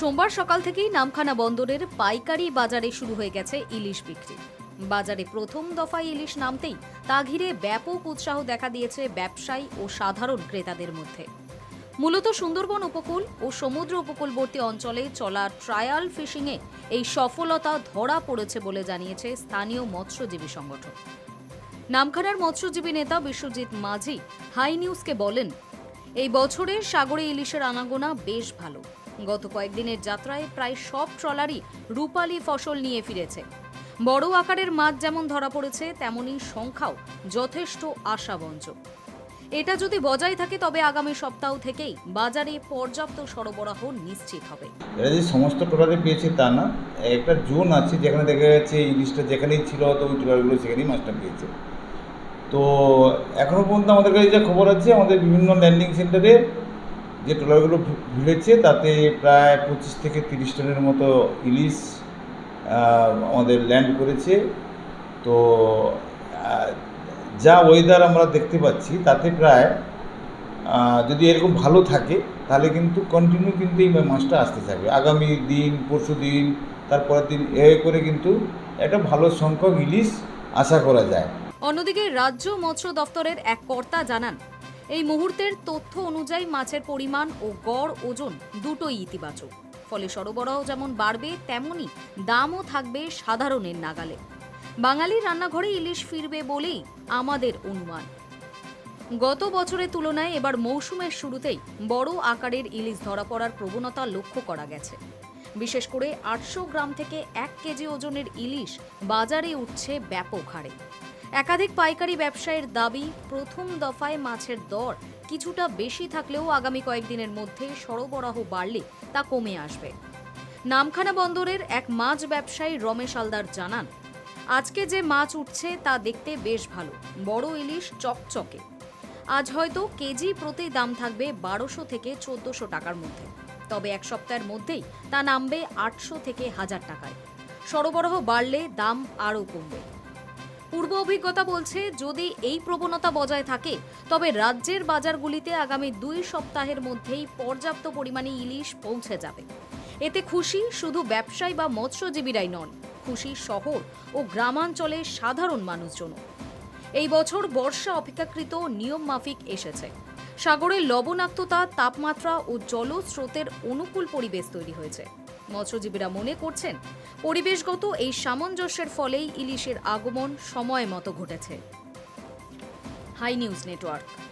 সোমবার সকাল থেকেই নামখানা বন্দরের পাইকারি বাজারে শুরু হয়ে গেছে ইলিশ বিক্রি। বাজারে প্রথম দফায় ইলিশ নামতেই তা ঘিরে ব্যাপক উৎসাহ দেখা দিয়েছে ব্যবসায়ী ও সাধারণ ক্রেতাদের মধ্যে। মূলত সুন্দরবন উপকূল ও সমুদ্র উপকূলবর্তী অঞ্চলে চলা ট্রায়াল ফিশিংয়ে এই সফলতা ধরা পড়েছে বলে জানিয়েছে স্থানীয় মৎস্যজীবী সংগঠন। নামখানার মৎস্যজীবী নেতা বিশ্বজিৎ মাঝি হাই নিউজকে বলেন এই বছরের সাগরে ইলিশের আনাগোনা বেশ ভালো। গত কয়েকদিনের যাত্রায় প্রায় সব ট্রলারই রূপালী ফসল নিয়ে ফিরেছে। বড় আকারের মাছ যেমন ধরা পড়েছে, তেমনি সংখ্যাও যথেষ্ট আশাবঞ্জক এটা যদি বজায় থাকে, তবে আগামী সপ্তাহ থেকেই বাজারে পর্যাপ্ত সরবরাহ নিশ্চিত হবে। এরা যে সমস্ত ট্রলারে পেয়েছে, তা না। একটা জোন আছে যেখানে দেখা যাচ্ছে ইলিশটা যেখানেই ছিল হয়তো ওই ট্রলারগুলো সেখানেই মাছটা পেয়েছে। তো এখনও পর্যন্ত আমাদের কাছে যা খবর আছে, আমাদের বিভিন্ন ল্যান্ডিং সেন্টারে যে ট্রলারগুলো ভিড়েছে, তাতে প্রায় পঁচিশ থেকে তিরিশ টনের মতো ইলিশ আমাদের ল্যান্ড করেছে। তো যা ওয়েদার আমরা দেখতে পাচ্ছি, তাতে প্রায় যদি এরকম ভালো থাকে, তাহলে কিন্তু কন্টিনিউ কিন্তু এই মাছটা আসতে থাকবে। আগামী দিন, পরশু দিন, তারপরের দিন এ করে কিন্তু একটা ভালো সংখ্যক ইলিশ আশা করা যায়। অন্যদিকে রাজ্য মৎস্য দফতরের এক কর্তা জানান, এই মুহূর্তের তথ্য অনুযায়ী মাছের পরিমাণ ও গড় ওজন দুটোই ইতিবাচক। ফলে সরবরাহ যেমন বাড়বে, তেমনি দামও থাকবে সাধারণের নাগালে। বাঙালির রান্নাঘরে ইলিশ ফিরবে বলেই আমাদের অনুমান। গত বছরের তুলনায় এবার মৌসুমের শুরুতেই বড় আকারের ইলিশ ধরা পড়ার প্রবণতা লক্ষ্য করা গেছে। বিশেষ করে আটশো গ্রাম থেকে এক কেজি ওজনের ইলিশ বাজারে উঠছে ব্যাপক হারে। একাধিক পাইকারি ব্যবসায়ীর দাবি, প্রথম দফায় মাছের দর কিছুটা বেশি থাকলেও আগামী কয়েকদিনের মধ্যে সরবরাহ বাড়লে তা কমে আসবে। নামখানা বন্দরের এক মাছ ব্যবসায়ী রমেশ আলদার জানান, আজকে যে মাছ উঠছে তা দেখতে বেশ ভালো, বড় ইলিশ চকচকে। আজ হয়তো কেজি প্রতি দাম থাকবে বারোশো থেকে চোদ্দশো টাকার মধ্যে। তবে এক সপ্তাহের মধ্যেই তা নামবে আটশো থেকে হাজার টাকায়। সরবরাহ বাড়লে দাম আরও কমবে। পূর্ব অভিজ্ঞতা বলছে, যদি এই প্রবণতা বজায় থাকে, তবে রাজ্যের বাজারগুলিতে আগামী দুই সপ্তাহের মধ্যেই পর্যাপ্ত পরিমাণে ইলিশ পৌঁছে যাবে। এতে খুশি শুধু ব্যবসায়ী বা মৎস্যজীবীরাই নন, খুশি শহর ও গ্রামাঞ্চলের সাধারণ মানুষজনও। এই বছর বর্ষা অপেক্ষাকৃত নিয়ম মাফিক এসেছে। সাগরের লবণাক্ততা, তাপমাত্রা ও জলস্রোতের অনুকূল পরিবেশ তৈরি হয়েছে। মৎস্যজীবীরা মনে করছেন, পরিবেশগত এই সামঞ্জস্যের ফলেই ইলিশের আগমন সময় মতো ঘটেছে। High news network.